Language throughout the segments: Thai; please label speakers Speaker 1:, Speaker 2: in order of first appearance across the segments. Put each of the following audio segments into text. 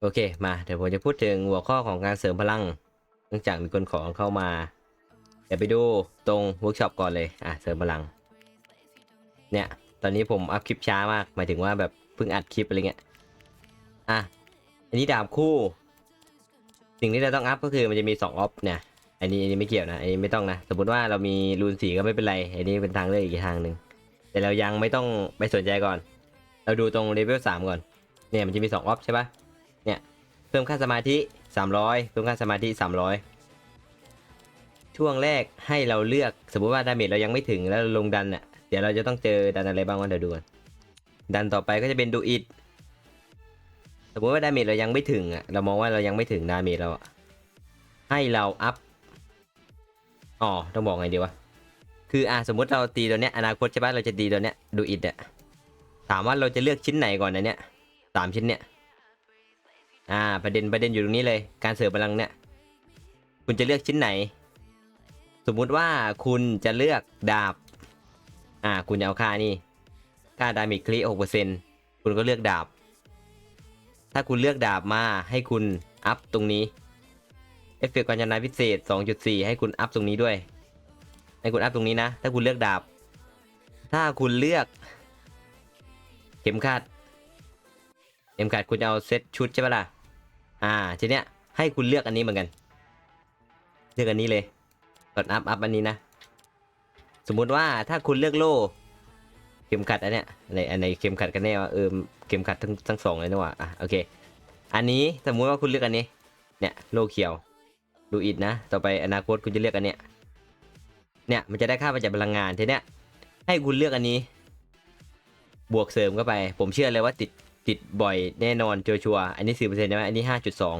Speaker 1: โอเค มา เดี๋ยวผมจะพูดถึงหัวข้อของการเสริมพลัง เนื่องจากมีคนขอเข้ามา เดี๋ยวไปดูตรงเวิร์กช็อปก่อนเลย อะ เสริมพลัง เนี่ย ตอนนี้ผมอัพคลิปช้ามาก หมายถึงว่าแบบเพิ่งอัดคลิปอะไรเงี้ย อะ อันนี้ดาบคู่ สิ่งที่เราต้องอัพก็คือมันจะมี2ออฟเนี่ย อันนี้อันนี้ไม่เกี่ยวนะ อันนี้ไม่ต้องนะ สมมติว่าเรามีรูนสีก็ไม่เป็นไร อันนี้เป็นทางเลือกอีกทางหนึ่ง แต่เรายังไม่ต้องไปสนใจก่อน เราดูตรงเลเวลสามก่อน เนี่ยมันจะมี2ออฟใช่ปะเนี่ยเพิ่มค่าสมาธิ 300 เพิ่มค่าสมาธิ 300 ช่วงแรกให้เราเลือกสมมุติว่าดาเมจเรายังไม่ถึงแล้วลงดันอะเดี๋ยวเราจะต้องเจอดันอะไรบ้างวะเดี๋ยวดูก่อนดันต่อไปก็จะเป็นดูอิดสมมติว่าดาเมจเรายังไม่ถึงอะเรามองว่าเรายังไม่ถึงดาเมจเราอะให้เราอัพอ๋อต้องบอกไงดีวะคืออะสมมติเราตีตัวเนี้ยอนาคตใช่ปะเราจะตีตัวเนี้ยดูอิดเนี่ยถามว่าเราจะเลือกชิ้นไหนก่อนนะเนี่ยสามชิ้นเนี่ย อ่าประเด็นประเด็นอยู่ตรงนี้เลย การเสริมพลังเนี่ย คุณจะเลือกชิ้นไหน สมมุติว่าคุณจะเลือกดาบ อ่า คุณจะเอาค่านี่ ค่าดาเมจคลิหกเปอร์เซ็นคุณก็เลือกดาบ ถ้าคุณเลือกดาบมาให้คุณอัพตรงนี้ เอฟเฟกต์การชนะพิเศษ 2.4 ให้คุณอัพตรงนี้ด้วย ให้คุณอัพตรงนี้นะ ถ้าคุณเลือกดาบ ถ้าคุณเลือก เข็มขัดเข็มขัดคุณจะเอาเซตชุดใช่ปะล่ะ อ่าทีเนี้ยให้คุณเลือกอันนี้เหมือนกัน เลือกอันนี้เลย กดอัพอัพอันนี้นะ สมมุติว่าถ้าคุณเลือกโล่เข็มขัดอันเนี้ยอันไหนอันไหนเข็มขัดกันแน่วะเออเข็มขัดทั้งทั้งสองเลยนะวะอะโอเค อันนี้สมมุติว่าคุณเลือกอันนี้ เนี่ยโล่เขียว ดูอิดนะ ต่อไปอนาคตคุณจะเลือกอันเนี้ยเนี่ยมันจะได้ค่าประจัดพลังงานทีเนี้ยให้คุณเลือกอันนี้ บวกเสริมเข้าไป ผมเชื่อเลยว่าติด ติดบ่อยแน่นอนชัวร์ๆอันนี้สิบเปอร์เซ็นต์ใช่ไหมอันนี้ห้าจุดสอง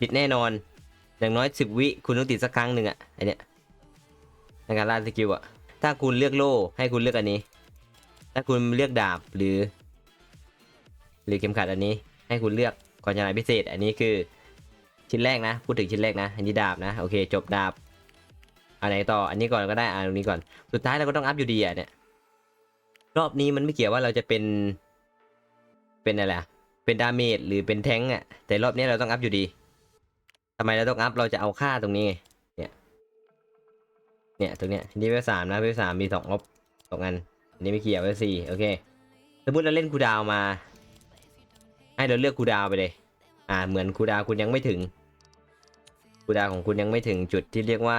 Speaker 1: ติดแน่นอน อย่างน้อยสิบวิคุณต้องติดสักครั้งหนึ่งอะอันเนี้ยในการล่าสกิลอะถ้าคุณเลือกโล่ให้คุณเลือกอันนี้ ถ้าคุณเลือกดาบหรือ หรือเข็มขัดอันนี้ ให้คุณเลือกก่อนชนะพิเศษ อันนี้คือชิ้นแรกนะ พูดถึงชิ้นแรกนะ อันนี้ดาบนะ โอเค จบดาบอันไหนต่อ อันนี้ก่อนก็ได้อันนี้ก่อน สุดท้ายเราก็ต้องอัพอยู่ดีอะเนี่ย รอบนี้มันไม่เกี่ยวว่าเราจะเป็น เป็นอะไรเป็นดาเมจหรือเป็นแท้งอะแต่รอบนี้เราต้องอัพอยู่ดีทำไมเราต้องอัพเราจะเอาค่าตรงนี้เนี่ย เนี่ยตรงเนี้ยนี่เวลสามนะเวลสามมีสองลบสองอันอันนี้ไม่เกี่ยวเวลสี่โอเค สมมติเราเล่นคูดาวมา ให้เราเลือกคูดาวไปเลย อ่าเหมือนคูดาวคุณยังไม่ถึงคูดาวของคุณยังไม่ถึงจุดที่เรียกว่า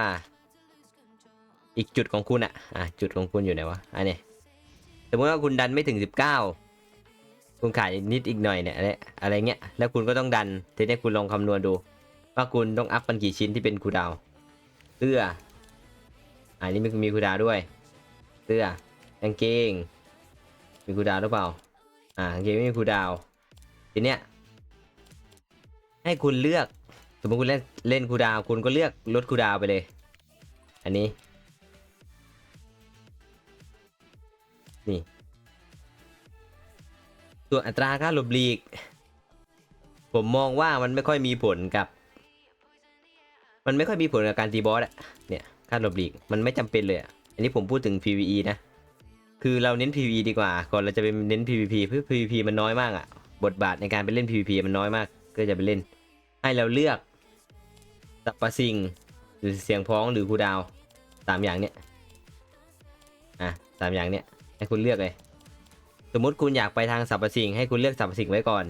Speaker 1: อีกจุดของคุณอะอะจุดของคุณอยู่ไหนวะอันนี้สมมติว่าคุณดันไม่ถึงสิบเก้า คุณขาดอีกนิดอีกหน่อยเนี่ยอะไรอะไรเงี้ยแล้วคุณก็ต้องดันทีนี้คุณลองคำนวณดู ว่าคุณต้องอัพกันกี่ชิ้นที่เป็นคูดาวเสื้ออันนี้มีมีคูดาวด้วย เสื้อกางเกง มีคูดาวหรือเปล่า อ่ากางเกงไม่มีคูดาวทีเนี้ยให้คุณเลือก สมมติคุณเล่นเล่นคูดาว คุณก็เลือกลดคูดาวไปเลย อันนี้ ส่วนอัตราค่าหลบหลีก ผมมองว่ามันไม่ค่อยมีผลกับ มันไม่ค่อยมีผลกับการตีบอสอะเนี่ยค่าหลบหลีกมันไม่จำเป็นเลยอะอันนี้ผมพูดถึง PVE นะ คือเราเน้น PVE ดีกว่า ก่อนเราจะไปเน้น PVP เพื่อ PVP มันน้อยมากอะบทบาทในการไปเล่น PVP มันน้อยมาก ก็จะไปเล่น ให้เราเลือกสรรพสิ่งหรือเสียงพ้องหรือคูดาวสามอย่างเนี้ยอะสามอย่างเนี้ยให้คุณเลือกเลย สมมติคุณอยากไปทางสรรพสิ่ง ให้คุณเลือกสรรพสิ่งไว้ก่อน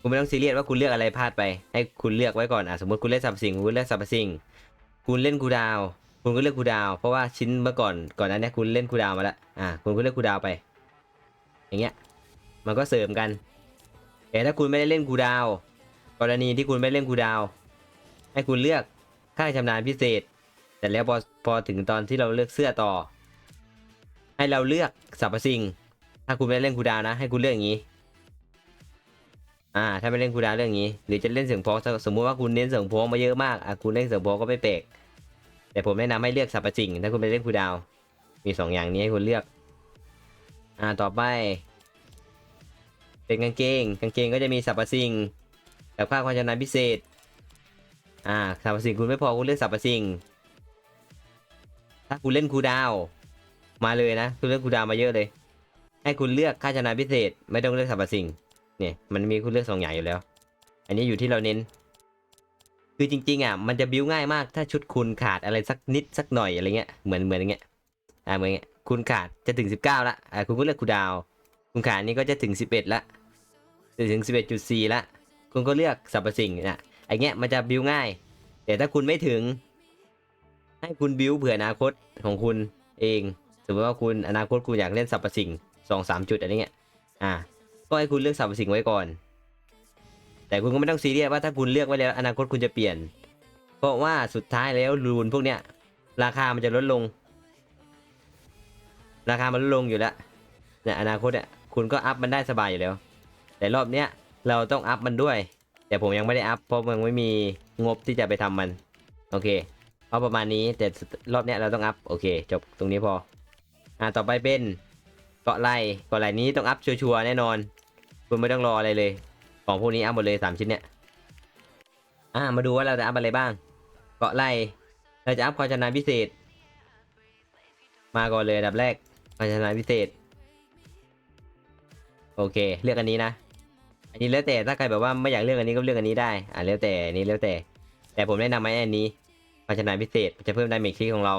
Speaker 1: คุณไม่ต้องซีเรียสว่าคุณเลือกอะไรพลาดไป ให้คุณเลือกไว้ก่อนอะสมมติคุณเลือกสรรพสิ่งคุณเลือกสรรพสิ่ง คุณเล่นคูดาว คุณก็เลือกคูดาว เพราะว่าชิ้นเมื่อก่อนก่อนหนั้นเนี่ยคุณเล่นคูดาวมาแล้วอะคุณก็เลือกคูดาวไป อย่างเงี้ย มันก็เสริมกันแต่ถ้าคุณไม่ได้เล่นคูดาว กรณีที่คุณไม่เล่นคูดาว ให้คุณเลือกค่าชำนาญพิเศษ แต่แล้วพอพอถึงตอนที่เราเลือกเสื้อต่อ ให้เราเลือก สรรพสิ่ง ถ้าคุณไม่เล่นคูดาวนะ ให้คุณเลือกอย่างนี้ อ่า ถ้าไม่เล่นคูดาวเรื่องอย่างนี้ หรือจะเล่นเสียงเพอสมมุติว่าคุณเน้นเสียงเพอมาเยอะมากอะคุณเล่นเสียงเพอก็ไม่แปลกแต่ผมแนะนำให้เลือกสรรพสิ่ง ถ้าคุณไปเล่นคูดาว มีสองอย่างนี้ให้คุณเลือก อ่า ต่อไป เป็นกางเกง กางเกงก็จะมีสรรพสิ่งกับค่าความชำนาญพิเศษ อ่าสรรพสิ่งคุณไม่พอคุณเลือกสรรพสิ่ง ถ้าคุณเล่นคูดาว มาเลยนะคุณเลือกคูดาวมาเยอะเลย ให้คุณเลือกค่าชนาพิเศษ ไม่ต้องเลือกสรรพสิ่งเนี่ยมันมีคุณเลือกสองอย่างอยู่แล้ว อันนี้อยู่ที่เราเน้น คือจริงๆอะมันจะบิ้วง่ายมากถ้าชุดคุณขาดอะไรสักนิดสักหน่อยอะไรเงี้ยเหมือนเหมือนอย่างเงี้ยอ่าเหมือนอย่างเงี้ยคุณขาดจะถึง 19ละอ่าคุณก็เลือกคูดาวคุณขาดนี้ก็จะถึง 11ละจะถึง 11.4ละคุณก็เลือกสรรพสิ่งนะไอเงี้ยมันจะบิ้วง่าย แต่ถ้าคุณไม่ถึง ให้คุณบิ้วเผื่ออนาคตของคุณเอง สมมติว่าคุณอนาคตคุณอยากเล่นสรรพสิ่งสองสามจุดอะไรเงี้ย อ่า ก็ให้คุณเลือกสรรพสิ่งไว้ก่อน แต่คุณก็ไม่ต้องซีเรียสว่าถ้าคุณเลือกไว้แล้วอนาคตคุณจะเปลี่ยน เพราะว่าสุดท้ายแล้วรูนพวกเนี้ยราคามันจะลดลง ราคามันลดลงอยู่แล้วเนี่ยอนาคตเนี่ยคุณก็อัพมันได้สบายอยู่แล้ว แต่รอบเนี้ยเราต้องอัพมันด้วย แต่ผมยังไม่ได้อัพเพราะมันไม่มีงบที่จะไปทำมัน โอเคเอาประมาณนี้แต่รอบเนี้ยเราต้องอัพโอเค จบตรงนี้พอ อ่าต่อไปเป็นเกาะไหลเกาะไหลนี้ต้องอัพชัวร์แน่นอน คุณไม่ต้องรออะไรเลย ของพวกนี้อัพหมดเลยสามชิ้นเนี่ยอ่ามาดูว่าเราจะอัพอะไรบ้าง เกาะไหลเราจะอัพความชำนาญพิเศษ มาก่อนเลยดับแรกความชำนาญพิเศษ โอเค เลือกอันนี้นะอันนี้แล้วแต่ถ้าใครแบบว่าไม่อยากเลือกอันนี้ก็เลือกอันนี้ได้อ่าแล้วแต่นี้แล้วแต่ แต่ผมแนะนำไว้อันนี้ความชำนาญพิเศษจะเพิ่มดาเมจคลิกของเรา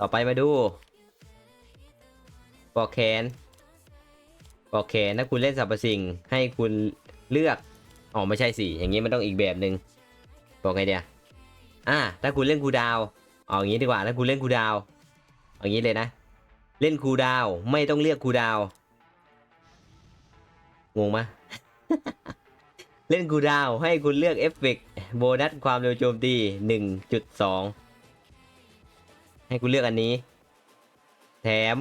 Speaker 1: ต่อไปมาดู ปอกแขนปอกแขนถ้าคุณเล่นสรรพสิ่งให้คุณเลือกอ๋อไม่ใช่สิอย่างนี้มันต้องอีกแบบหนึ่งบอกไงเดียอ่าถ้าคุณเล่นคูดาวเอาอย่างนี้ดีกว่าถ้าคุณเล่นคูดาวเอาอย่างนี้เลยนะ เล่นคูดาวไม่ต้องเลือกคูดาวงงไหมเล่นคูดาวให้คุณเลือกเอฟเฟกโบนัสความเร็วโจมตี 1.2 ให้คุณเลือกอันนี้ แถม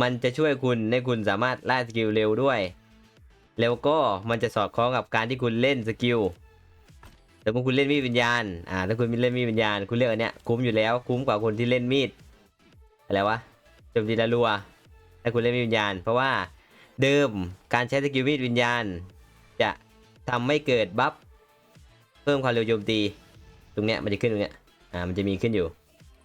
Speaker 1: มันจะช่วยคุณให้คุณสามารถไล่สกิลเร็วด้วย แล้วก็มันจะสอดคล้องกับการที่คุณเล่นสกิลแต่เมื่อคุณเล่นมีดวิญญาณ อ่า ถ้าคุณเล่นมีดวิญญาณ คุณเลือกอันเนี้ยคุ้มอยู่แล้ว คุ้มกว่าคนที่เล่นมีด อะไรวะโจมตีละรัว ถ้าคุณเล่นมีดวิญญาณ เพราะว่าเดิมการใช้สกิลมีดวิญญาณ จะทำให้เกิดบัฟเพิ่มความเร็วโจมตี ตรงเนี้ยมันจะขึ้นตรงเนี้ย อ่า มันจะมีขึ้นอยู่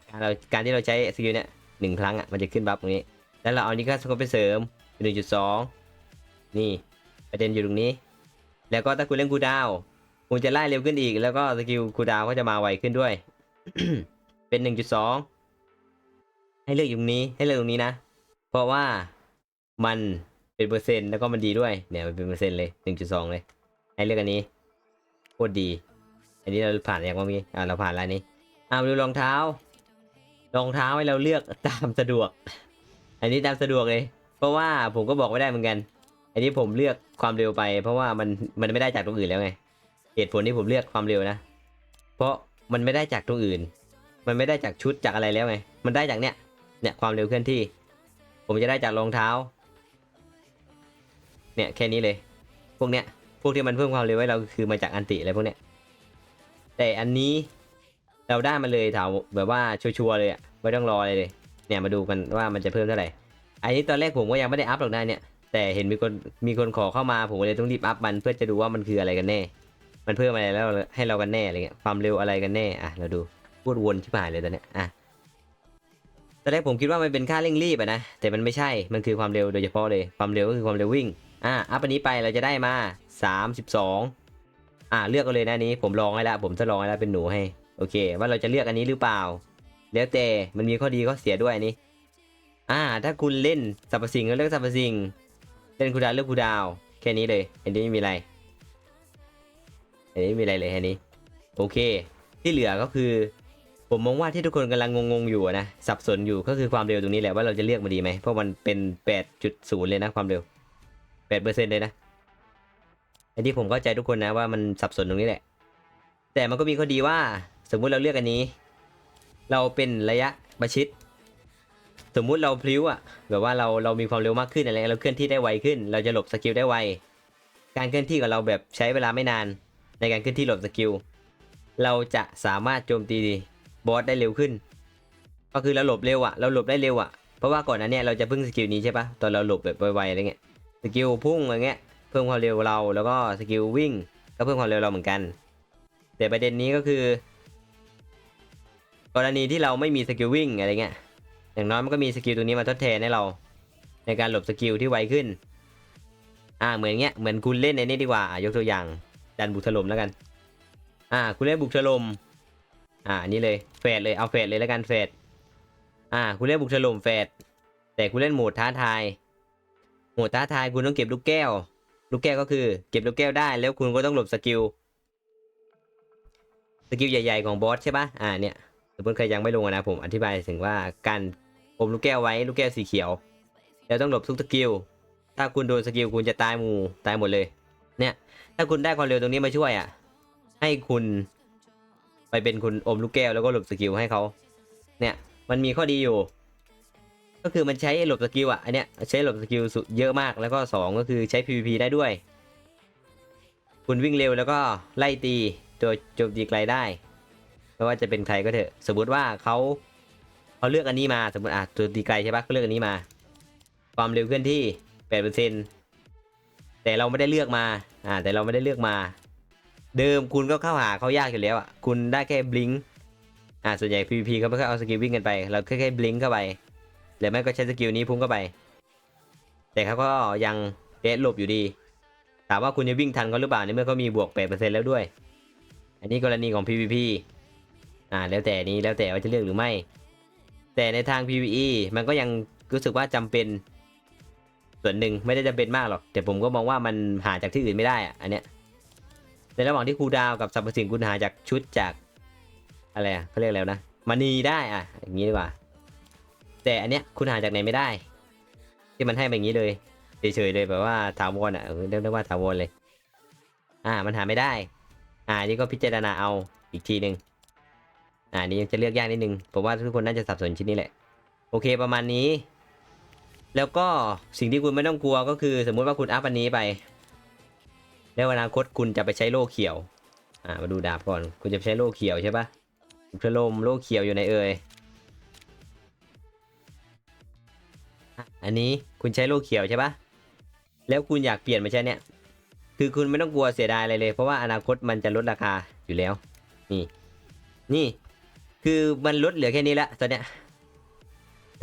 Speaker 1: การเรา การที่เราใช้สกิลเนี้ยหนึ่งครั้งอะ มันจะขึ้นบัฟตรงนี้ แล้วเราเอานี้ก็สกอตไปเสริมเป็นหนึ่งจุดสองนี่ประเด็นอยู่ตรงนี้ แล้วก็ถ้าคุณเล่นคูดาวคุณจะไล่เร็วขึ้นอีก แล้วก็สกิลคูดาวก็จะมาไวขึ้นด้วย เป็นหนึ่งจุดสองให้เลือกอยู่ตรงนี้ให้เลือกตรงนี้นะ เพราะว่ามันเป็นเปอร์เซ็นต์แล้วก็มันดีด้วยเนี่ยมันเป็นเปอร์เซ็นต์เลยหนึ่งจุดสองเลย ให้เลือกอันนี้โคตรดี อันนี้เราผ่านอย่างว่ามีอ่าเราผ่านแล้วนี้อ่ามาดูรองเท้า รองเท้าให้เราเลือกตามสะดวก อันนี้ตามสะดวกเลย เพราะว่าผมก็บอกไม่ได้เหมือนกัน อันนี้ผมเลือกความเร็วไป เพราะว่ามันมันไม่ได้จากตรงอื่นแล้วไง เหตุผลที่ผมเลือกความเร็วนะ เพราะมันไม่ได้จากตรงอื่น มันไม่ได้จากชุดจากอะไรแล้วไง มันได้จากเนี้ย เนี่ยความเร็วเคลื่อนที่ ผมจะได้จากรองเท้า เนี่ยแค่นี้เลย พวกเนี้ย พวกที่มันเพิ่มความเร็วให้เราคือมาจากอันติอะไรพวกเนี้ย แต่อันนี้เราได้มาเลยถามแบบว่าชัวร์ๆเลยอะไม่ต้องรออะไรเลย เนี่ยมาดูกันว่ามันจะเพิ่มเท่าไหร่อันนี้ตอนแรกผมก็ยังไม่ได้อัพหรอกนะเนี่ยแต่เห็นมีคนมีคนขอเข้ามาผมเลยต้องรีบอัพมันเพื่อจะดูว่ามันคืออะไรกันแน่ มันเพิ่มอะไรแล้วให้เรากันแน่อะไรเงี้ยความเร็วอะไรกันแน่อะเราดูพูดวนที่ผ่านเลยตอนเนี้ยอะตอนแรกผมคิดว่ามันเป็นค่าเร่งรีบอะนะแต่มันไม่ใช่มันคือความเร็วโดยเฉพาะเลยความเร็วก็คือความเร็ววิ่งอะอัพอันนี้ไปเราจะได้มา 32อะเลือกเอาเลยนะนี้ผมลองให้แล้วผมทดลองให้แล้วเป็นหนูให้โอเค ว่าเราจะเลือกอันนี้หรือเปล่า แล้วแต่มันมีข้อดีข้อเสียด้วยนนี้อ่า ถ้าคุณเล่นสรรพสิ่งก็เลือกสรรพสิ่ง เล่นคูดาวเลือกคูดาว แค่นี้เลยอันนี้ไม่มีอะไรอันนี้ไม่มีอะไรเลยอันนี้ โอเค ที่เหลือก็คือ ผมมองว่าที่ทุกคนกำลังงงๆอยู่นะสับสนอยู่ก็คือความเร็วตรงนี้แหละว่าเราจะเลือกมาดีไหมเพราะมันเป็น 8.0 เลยนะความเร็ว8%เลยนะอันนี้ผมเข้าใจทุกคนนะว่ามันสับสนตรงนี้แหละ แต่มันก็มีข้อดีว่าสมมุติเราเลือกอันนี้ เราเป็นระยะประชิด สมมุติเราพลิ้วอะแบบว่าเราเรามีความเร็วมากขึ้นอะไรเราเคลื่อนที่ได้ไวขึ้น เราจะหลบสกิลได้ไว การเคลื่อนที่ของเราแบบใช้เวลาไม่นาน ในการเคลื่อนที่หลบสกิล เราจะสามารถโจมตีบอสได้เร็วขึ้น ก็คือเราหลบเร็วอะเราหลบได้เร็วอะเพราะว่าก่อนหนั้านเนี่ยเราจะพึ่งสกิลนี้ใช่ปะตอนเราหลบแบบไวๆอะไรเงี้ย สกิลพุ่งอะไรเงี้ยเพิ่มความเร็วเรา แล้วก็สกิลวิ่งก็เพิ่มความเร็วเราเหมือนกัน แต่ประเด็นนี้ก็คือ รณีที่เราไม่มีสกิลวิ่งอะไรเงี้ยอย่างน้อยมันก็มีสกิลตัวนี้มาทดแทนให้เรา ในการหลบสกิลที่ไวขึ้น อ่าเหมือนเงี้ยเหมือนคุณเล่นในนี้ดีกว่าอะยกตัวอย่างดันบุกถล่มแล้วกัน อ่า คุณเล่นบุกถล่มอ่านนี้เลยเฟดเลยเอาเฟดเลยแล้วกันเฟดอ่า คุณเล่นบุกถล่มเฟดแต่คุณเล่นโหมดท้าทายโหมดท้าทายคุณต้องเก็บลูกแก้ว ลูกแก้วก็คือ เก็บลูกแก้วได้แล้วคุณก็ต้องหลบสกิลสกิลใหญ่ ๆของบอสใช่ปะอ่าเนี่ย สมมติใครยังไม่ลงนะผมอธิบายถึงว่าการอมลูกแก้วไว้ลูกแก้วสีเขียว แล้วต้องหลบทุกสกิล ถ้าคุณโดนสกิลคุณจะตายหมู่ตายหมดเลย เนี่ย ถ้าคุณได้ความเร็วตรงนี้มาช่วยอะ ให้คุณไปเป็นคุณอมลูกแก้วแล้วก็หลบสกิลให้เขาเนี่ยมันมีข้อดีอยู่ ก็คือมันใช้หลบสกิลอะอันเนี้ยใช้หลบสกิลสุดเยอะมากแล้วก็สองก็คือใช้ PVP ได้ด้วย คุณวิ่งเร็วแล้วก็ไล่ตีตัวโจมตีไกลได้ ไม่ว่าจะเป็นใครก็เถอะ สมมติว่าเขาเขาเลือกอันนี้มาสมมติอะตัวตีไกลใช่ปะเขาเลือกอันนี้มา ความเร็วเคลื่อนที่8%แต่เราไม่ได้เลือกมาอ่าแต่เราไม่ได้เลือกมา เดิมคุณก็เข้าหาเขายากอยู่แล้วอะคุณได้แค่บลิงอ่าส่วนใหญ่ PVP เขาไม่ค่อยเอาสกิลวิ่งกันไป เราแค่แค่บลิงเข้าไปหรือไม่ก็ใช้สกิลนี้พุ่งเข้าไป แต่เขาก็ยังเดดหลบอยู่ดี ถามว่าคุณจะวิ่งทันเขาหรือเปล่าในเมื่อเขามีบวก8%แล้วด้วย อันนี้กรณีของ PVP อ่าแล้วแต่นี้แล้วแต่ว่าจะเลือกหรือไม่ แต่ในทาง PVE มันก็ยังรู้สึกว่าจำเป็น ส่วนหนึ่งไม่ได้จำเป็นมากหรอก แต่ผมก็มองว่ามันหาจากที่อื่นไม่ได้อะอันเนี้ยในระหว่างที่ครูดาวกับสรรพสิ่งคุณหาจากชุดจากอะไรอะเขาเรียกแล้วนะมณีได้อะอย่างนี้ดีกว่า แต่อันเนี้ยคุณหาจากไหนไม่ได้ ที่มันให้มาอย่างนี้เลยเฉยๆเลยแบบว่าถาวรอะเออเรียกได้ว่าถาวรเลย อ่า มันหาไม่ได้ อ่านี่ก็พิจารณาเอาอีกทีหนึ่ง อ่านี่ยังจะเลือกยากนิดนึงผมว่าทุกคนน่าจะสับสนชิ้นนี้แหละ โอเคประมาณนี้ แล้วก็สิ่งที่คุณไม่ต้องกลัวก็คือ สมมุติว่าคุณอัพอันนี้ไป แล้วอนาคตคุณจะไปใช้โล่เขียว อ่ามาดูดาบก่อน คุณจะใช้โล่เขียวใช่ปะพระลมโล่เขียวอยู่ในเอ่ยอะอันนี้คุณใช้โล่เขียวใช่ปะแล้วคุณอยากเปลี่ยนมาใช้เนี่ย คือคุณไม่ต้องกลัวเสียดายอะไรเลย เพราะว่าอนาคตมันจะลดราคาอยู่แล้ว นี่ นี่ คือมันลดเหลือแค่นี้ละตอนเนี้ย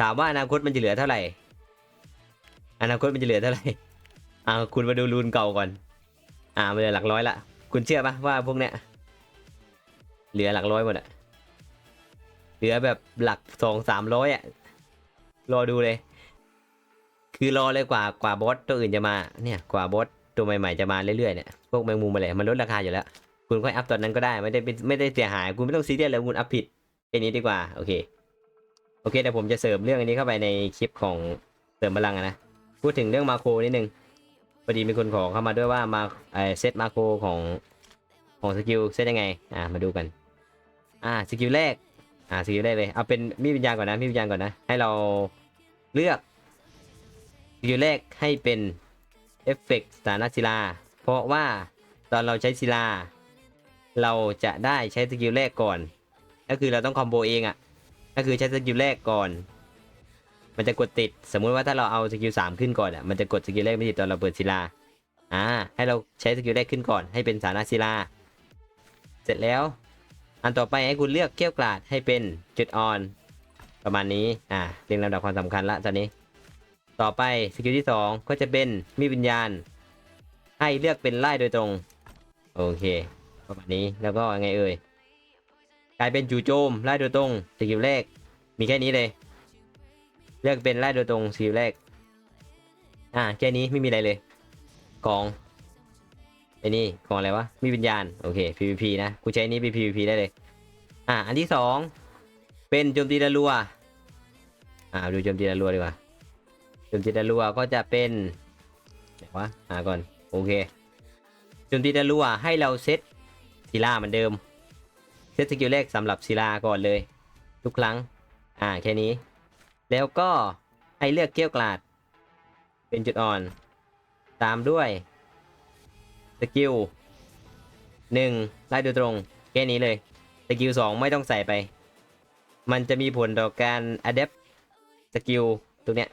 Speaker 1: ถามว่าอนาคตมันจะเหลือเท่าไหร่ อนาคตมันจะเหลือเท่าไหร่อ่าคุณมาดูรูนเก่าก่อน อ่ามันเหลือหลักร้อยละคุณเชื่อปะว่าพวกเนี้ยเหลือหลักร้อยหมดอะเหลือแบบหลักสองสามร้อยอะรอดูเลย คือรอเลยกว่ากว่าบอสตัวอื่นจะมาเนี่ยกว่าบอสตัวใหม่ๆจะมาเรื่อยๆเนี่ยพวกแมงมุมอะไรมันลดราคาอยู่แล้ว คุณค่อยอัพตอนนั้นก็ได้ไม่ได้เป็นไม่ได้เสียหาย คุณไม่ต้องซีเรียสเลยคุณอัพผิด แค่นี้ดีกว่า โอเค โอเคแต่ผมจะเสริมเรื่องอันนี้เข้าไปในคลิปของเสริมพลังนะ พูดถึงเรื่องมาโครนิดนึงพอดีมีคนขอเข้ามาด้วยว่ามาเอ่อเซตมาโครของของสกิลเซตยังไง อ่า มาดูกัน อ่า สกิลแรก อ่า สกิลแรกเลย เอาเป็นมีดวิญญาณก่อนนะ มีดวิญญาณก่อนนะ ให้เราเลือก สกิลแรกให้เป็นเอฟเฟกต์สถานะศิลา เพราะว่าตอนเราใช้ศิลา เราจะได้ใช้สกิลแรกก่อน ก็คือเราต้องคอมโบเองอะ่ะ ก็คือใช้สกิลแรกก่อน มันจะกดติด สมมุติว่าถ้าเราเอาสกิลสามขึ้นก่อนอะ มันจะกดสกิลแรกไม่ติดตอนเราเปิดศิลา อ่า ให้เราใช้สกิลแรกขึ้นก่อน ให้เป็นสานาศิลา เสร็จแล้ว อันต่อไปให้คุณเลือกเกี้ยวกลาดให้เป็นจุดอ่อน ประมาณนี้ อ่า เรียงลำดับความสำคัญละตอนนี้ ต่อไปสกิลที่สองก็จะเป็นมีวิญญาณ ให้เลือกเป็นไล่โดยตรง โอเค ประมาณนี้ แล้วก็ไงเอ่ย กลายเป็นจู่โจมไล่โดยตรงสกิลแรก มีแค่นี้เลย เลือกเป็นไล่โดยตรงสกิลแรก อ่าแค่นี้ไม่มีอะไรเลยของไอ้นี่ของอะไรวะมีวิญญาณโอเค PVP นะกูใช้นี้เป็น PVP ได้เลย อ่าอันที่สองเป็นโจมตีดารัวอ่าดูโจมตีดารัวดีกว่าโจมตีดารัวก็จะเป็นไหนวะอ่าก่อนโอเคโจมตีดารัวให้เราเซตศิลาเหมือนเดิม เซตสกิลแรกสำหรับศิลาก่อนเลย ทุกครั้ง อ่าแค่นี้ แล้วก็ให้เลือกเกี้ยวกลาด เป็นจุดอ่อน ตามด้วยสกิลหนึ่งไล่โดยตรง แค่นี้เลยสกิลสองไม่ต้องใส่ไป มันจะมีผลต่อการ adapt สกิลตรงเนี้ย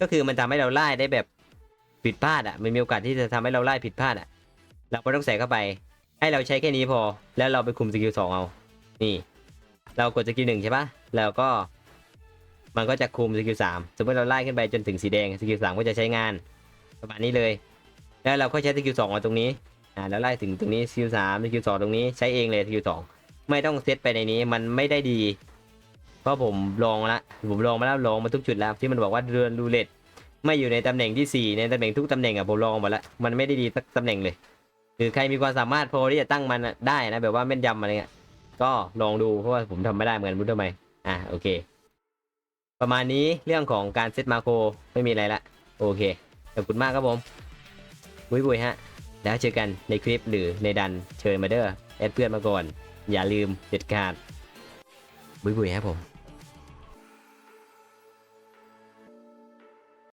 Speaker 1: ก็คือมันทำให้เราไล่ได้แบบผิดพลาดอะมันมีโอกาสที่จะทำให้เราไล่ผิดพลาดอะ เราไม่ต้องใส่เข้าไป ให้เราใช้แค่นี้พอ แล้วเราไปคุมสกิลสองเอา นี่ เรากดสกิลหนึ่งใช่ปะแล้วก็ มันก็จะคุมสกิลสามสมมติเราไล่ขึ้นไปจนถึงสีแดงสกิลสามก็จะใช้งาน ประมาณนี้เลย แล้วเราก็ใช้สกิลสองมาตรงนี้ อ่า แล้วไล่ถึงตรงนี้สกิลสามสกิลสองตรงนี้ใช้เองเลยสกิลสองไม่ต้องเซตไปในนี้ มันไม่ได้ดี เพราะผมลองละ ผมลองมาแล้วลองมาทุกจุดแล้ว ที่มันบอกว่าเรือนรูเล็ตไม่อยู่ในตำแหน่งที่สี่ในตำแหน่งทุกตำแหน่งอะผมลองมาแล้วมันไม่ได้ดีสักตำแหน่งเลย คือใครมีความสามารถพอที่จะตั้งมันได้นะแบบว่าแม่นยำอะไรเงี้ยก็ลองดูเพราะว่าผมทำไม่ได้เหมือนกันรู้ทำไมอะโอเค ประมาณนี้เรื่องของการเซตมาโครไม่มีอะไรละโอเคขอบคุณมากครับผมบุยบุยฮะ แล้วเจอกันในคลิปหรือในดันเชิญมาเด้อแอดเพื่อนมาก่อน อย่าลืมเด็ดขาดบุยบุยครับผม